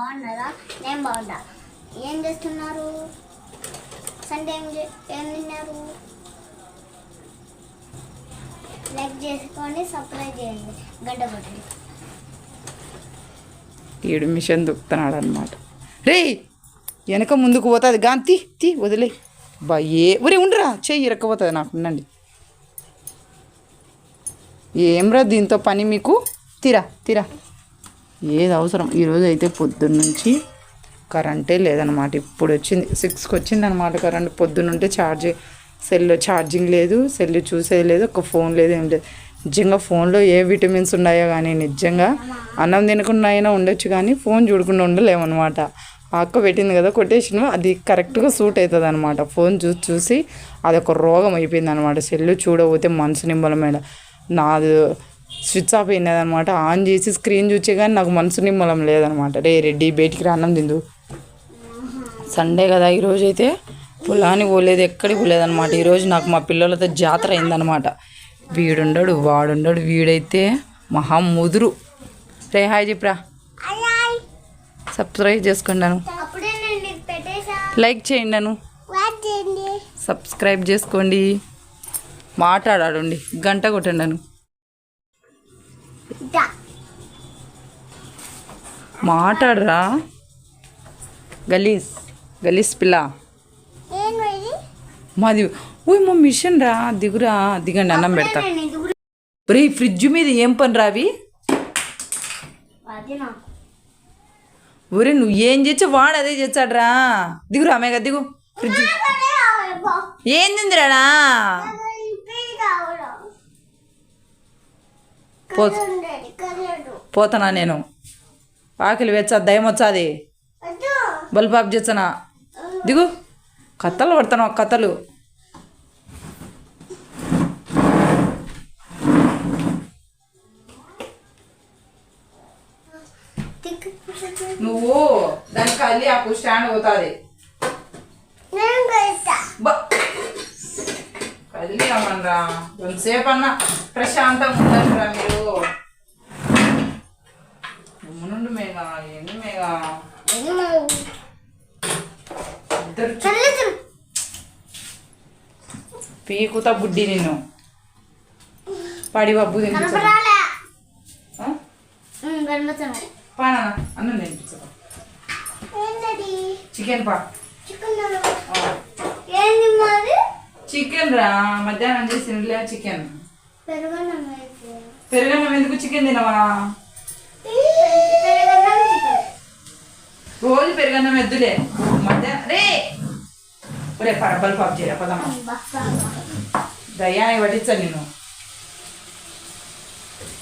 బాగున్నారా? నేను బాగున్నా. ఏం చేస్తున్నారు? సండే ఏం ఏం తిన్నారు? లైక్ చేసుకోండి సబ్స్క్రైబ్ చేయండి. గడ్డ కొట్టండి. ఏడు మిషన్ దుక్కుతున్నాడు అనమాట రే వెనక ముందుకు పోతుంది. గాని తీ తీ వదిలే. బా ఏ ఒరే ఉండరా. చెయ్యి ఇరక్కపోతుంది నాకు. ఉండండి. ఏం రా దీంతో పని మీకు? తీరా తీరా. ఏది అవసరం ఈరోజు అయితే పొద్దున్న నుంచి కరెంటే లేదనమాట. ఇప్పుడు వచ్చింది సిక్స్కి వచ్చింది అనమాట కరెంట్. పొద్దున్నుంటే ఛార్జ్ సెల్ ఛార్జింగ్ లేదు సెల్ చూసేది లేదు ఒక ఫోన్ లేదు ఏం లేదు. నిజంగా ఫోన్లో ఏ విటమిన్స్ ఉన్నాయో కానీ నిజంగా అన్నం తినకుండా అయినా ఉండొచ్చు కానీ ఫోన్ చూడకుండా ఉండలేమన్నమాట అక్క పెట్టింది కదా కొటేషన్ అది కరెక్ట్గా సూట్ అవుతుంది అనమాట ఫోన్ చూసి చూసి అదొక రోగం అయిపోయింది అనమాట సెల్లు చూడబోతే మనసు నింబలమైన నాది స్విచ్ ఆఫ్ అయినదనమాట. ఆన్ చేసి స్క్రీన్ చూసే కానీ నాకు మనసు నిమ్మలం లేదనమాట. రే రెడ్డి బయటికి రా అన్నం తిందు. సండే కదా ఈరోజు అయితే పొలానికి పోలేదు ఎక్కడికి పోలేదనమాట. ఈరోజు నాకు మా పిల్లలతో జాతర అయిందనమాట. వీడుండడు వాడుండడు వీడైతే మహా ముదురు. రే హాయ్ చెప్పరా. సబ్స్క్రైబ్ చేసుకోండి నన్ను. అప్పుడే నేను నీకు పెట్టేసా. లైక్ చేయండి నన్ను. సబ్స్క్రైబ్ చేసుకోండి. మాట్లాడాడండి గంట కొట్టండి. మాట్లాడరా? గలీస్ గలీస్ పిల్ల. మాది ఓయ్ మా మిషన్ రా దిగురా దిగండి అన్నం పెడతా. రే ఫ్రిడ్జ్ మీద ఏం పని రావి ఒరే నువ్వు ఏం చేచ్చా వాడు అదే చేస్తాడ్రా. దిగురా మేఘ దిగు. ఫ్రిడ్జ్. ఏం పో పోతానా నేను? ఆకలి వెచ్చా దయం వచ్చాది బల్బాబు చేస్తానా? దిగు. కథలు పడతాను కథలు. నువ్వు దానికి కదిలి ఆ స్టాండ్ పోతుంది. కదిలి రమ్మనరా కొంతసేపు అన్న ప్రశాంతంగా ఉండండిరా మీరు గమ్మునుండు మేఘ ఏంది మేఘ? ఇద్దరు చు- పీకుతా బుడ్డి నిన్ను. పడి బబ్బు పానా అన్నం తినిపించదు చికెన్ పా. చికెన్ రా మధ్యాహ్నం చేసినలే చికెన్. పెరుగన్నం ఎందుకు చికెన్ తినవా? రోజు పెరుగన్నం ఎద్దులే. మధ్యాహ్నం రే! ఒరే పరబల్ పాపు చేయరా పదమ్మా దయ్యానికి పట్టించా నేను.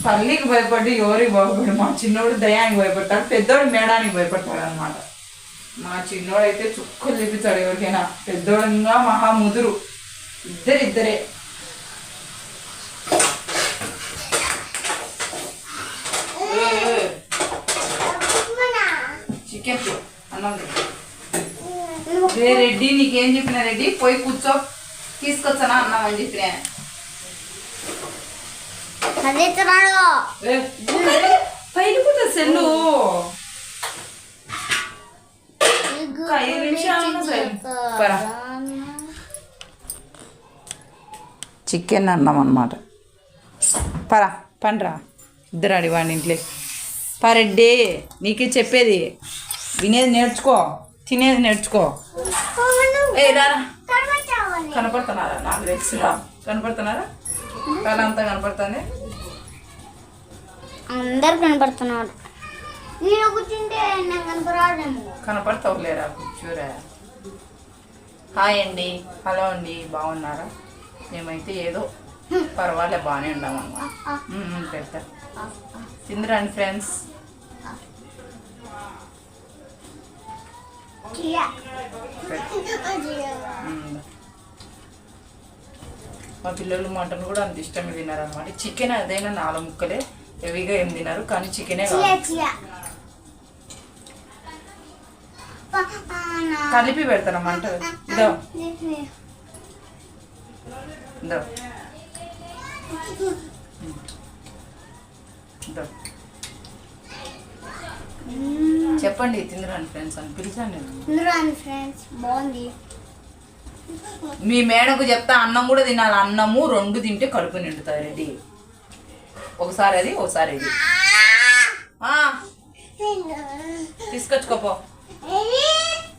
తల్లికి భయపడి ఎవరికి భయపడి మా చిన్నోడు దయానికి భయపడతాడు పెద్దోడు మేడానికి భయపడతాడు అనమాట మా చిన్నోడు అయితే చుక్కలు చూపించాడు ఎవరికైనా. పెద్దోడు ఇంకా మహా ముదురు. ఇద్దరు ఇద్దరే చికెన్ అన్నం. రే రెడ్డి నీకేం చెప్పిన రెడ్డి? పోయి కూర్చో. తీసుకొచ్చానా అన్నం అని చెప్పిన. పోతా సెల్లు. ఐదు నిమిషాలు చికెన్ అన్నం అనమాట పరా పండ్రా. ఇద్దరు అడివాడి ఇంట్లో పరెడ్డి నీకే చెప్పేది. వినేది నేర్చుకో. తినేది నేర్చుకో. ఏ రారా కనపడుతున్నారా? నాకు తెలుసురా కనపడుతున్నారా? తల అంతా కనపడుతుంది. అందరు నేను కూర్చుంటే కనపరాడేమో కనపడతావు లేరా కూర్చోరా. హాయ్ అండి. హలో అండి. బాగున్నారా? మేమైతే ఏదో పర్వాలే బాగానే ఉమ్, పెడతా. తిందిరండి ఫ్రెండ్స్. మా పిల్లలు మటన్ కూడా అంత ఇష్టమే తిన్నారు అనమాట చికెన్ అదైనా నాలుగు ముక్కలే హెవీగా ఏం తినరు కానీ చికెనే కలిపి పెడతానమ్మంట ఇదో. ఇదో. ఇదో. చెప్పండి తిందిరాని ఫ్రెండ్స్ అని. పిలిచాను నేను ఫ్రెండ్స్ బాగుంది. మీ మేడకు చెప్తా అన్నం కూడా తినాలి. అన్నము రెండు తింటే కడుపు నిండుతుంది రెడ్డి ఒకసారి అది ఒకసారి ఇది. ఆ, తీసుకొచ్చుకోపో.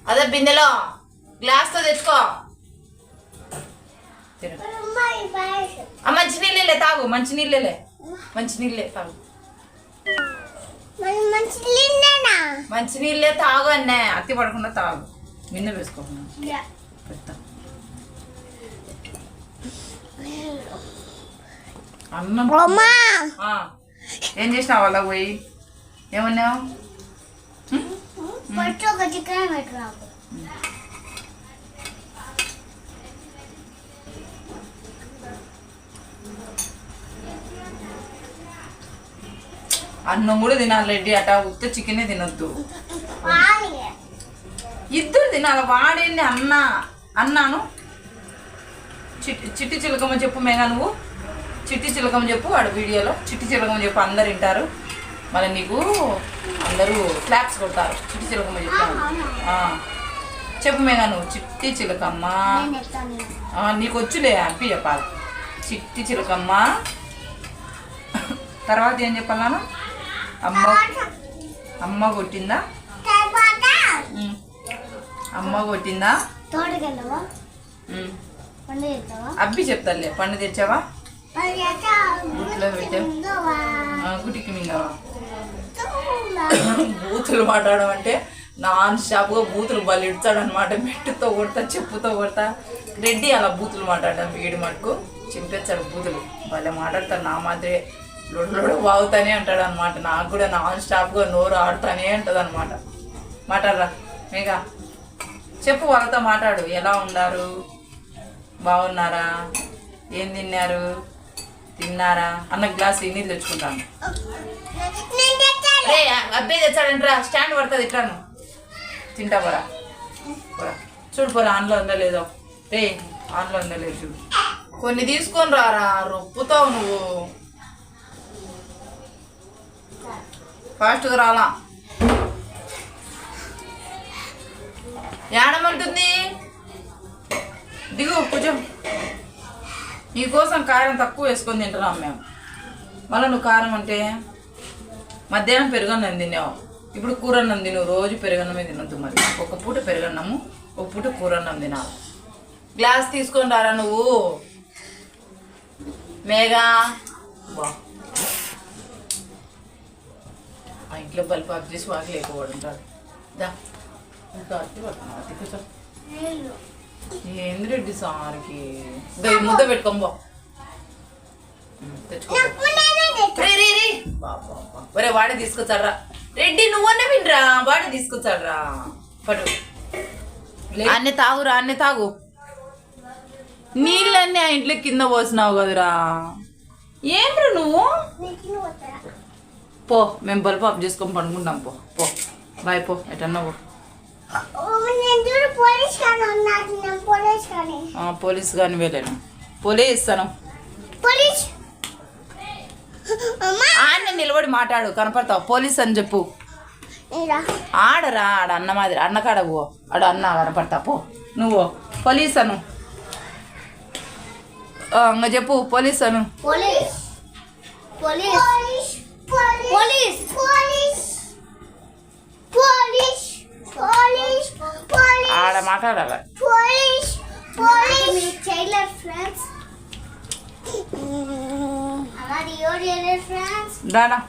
అదే బిందెలో. గ్లాస్తో తెచ్చుకో. మంచి నీళ్ళే తాగు. మంచి నీళ్ళే మంచి నీళ్ళే తాగు. మంచి నిన్నేనా మంచి నీళ్ళే తాగు అన్నే అత్తి పడకుండా తాగు. మిన్న వేసుకోకుండా. పెడతా. అన్నం. ఏం చేసినావు వాళ్ళ పోయి? ఏమన్నావు? అన్నం కూడా తినాలి రెడ్డి అట. ఉత్త చికెనే తినొద్దు. ఇద్దరు తినాలి వాడేంది అన్న? అన్నాను. చిట్టి చిట్టి చిలకమ్మ చెప్పు మేఘా నువ్వు. చిట్టి చిలకమ్మ చెప్పు వాడు వీడియోలో. చిట్టి చిలకమ్మ చెప్పు అందరు వింటారు. మళ్ళీ నీకు అందరూ క్లాప్స్ కొడతారు. చిట్టి చిలకమ్మ చెప్తాను. చెప్పు మేఘా నువ్వు చిట్టి చిలకమ్మ. నీకు వచ్చులే హ్యాపీ చెప్పాలి. చిట్టి చిలకమ్మ. తర్వాత ఏం చెప్పాలను అమ్మ అమ్మ కొట్టిందా. అమ్మ కొట్టిందా? అబ్బి చెప్తాలే పండు తెచ్చావా? పెట్టావు గుటికి మింగవా? బూతులు మాట్లాడడం అంటే నాన్ స్టాప్గా బూతులు బలి ఇడతాడు అనమాట మెట్టుతో కొడతా చెప్పుతో కొడతా. రెడ్డి అలా బూతులు మాట్లాడడం వీడి మటుకు. చింపేస్తాడు బూతులు. భలే మాట్లాడతాడు నా మాదిరే. లొడలొడ వాగుతానే అంటాడు అనమాట నాకు కూడా నాన్ స్టాప్గా నోరు ఆడుతానే అంటది అనమాట మాట్లాడరా. మేఘా చెప్పు వాళ్ళతో మాట్లాడు. ఎలా ఉన్నారు? బాగున్నారా? ఏం తిన్నారు? తిన్నారా? అన్న గ్లాస్ నీళ్ళు తెచ్చుకుంటాను. అబ్బాయి తెచ్చాడంట్రా. స్టాండ్ పడుతుంది ఇట్లాను తింటా పోరా. పోరా. చూడు పోరా ఆన్లో ఉందో లేదో. రే ఆన్లో ఉందో లేదు చూడు. కొన్ని తీసుకొని రారా. రొప్పుతావు నువ్వు. ఫాస్ట్గా రాలా. ఏడమంటుంది? దిగు కొంచెం నీకోసం కారం తక్కువ వేసుకొని తింటున్నాం మేము. మళ్ళీ నువ్వు కారం అంటే మధ్యాహ్నం పెరుగన్నం తిన్నావు. ఇప్పుడు కూరన్నం తిను రోజు పెరుగన్నమే తినొద్దు మరి. ఒక పూట పెరుగన్నము ఒక పూట కూరన్నం తినాలి. గ్లాస్ తీసుకొని రారా నువ్వు? మేఘా బా. ఇంట్లో బల్బ్ ఆఫ్ చేసి వాకి లేకపోవడం రాదు దా ఇంకా కూర్చో ఏంది? రెడ్డి సార్కి? ముద్ద పెట్టుకోంబో తెచ్చుకో. ఒరే వాడే తీసుకొచ్చాడ్రా. రెడ్డి నువ్వన్న వినరా? వాడే తీసుకొచ్చాడ్రా. పడు అన్నీ తాగురా అన్నీ తాగు. నీళ్ళన్నీ ఆ ఇంట్లో కింద పోసినావు కదరా. ఏంట్రా నువ్వు? పో మేము బల్బ్ ఆఫ్ చేసుకొని పండుకుంటాం పో పో. బాయ్ పో ఎటన్నా పో. పోలీస్ కానీ వెళ్ళాను. పోలీస్? ఇస్తాను ఆయన నిలబడి మాట్లాడు కనపడతావు. పోలీస్ అని చెప్పు. ఆడరా ఆడ అన్న మాదిరి. అన్న కాడ పో. ఆడ అన్న కనపడతా పో. నువ్వు పోలీస్ అను. ఇంక చెప్పు పోలీస్ అను. Police? Police? Police police police police police ఆడ మాట్లాడాలి పోలీస్ పోలీస్ టైలర్ ఫ్రెండ్స్ అలాది ఎవరు ఫ్రెండ్స్ దాడా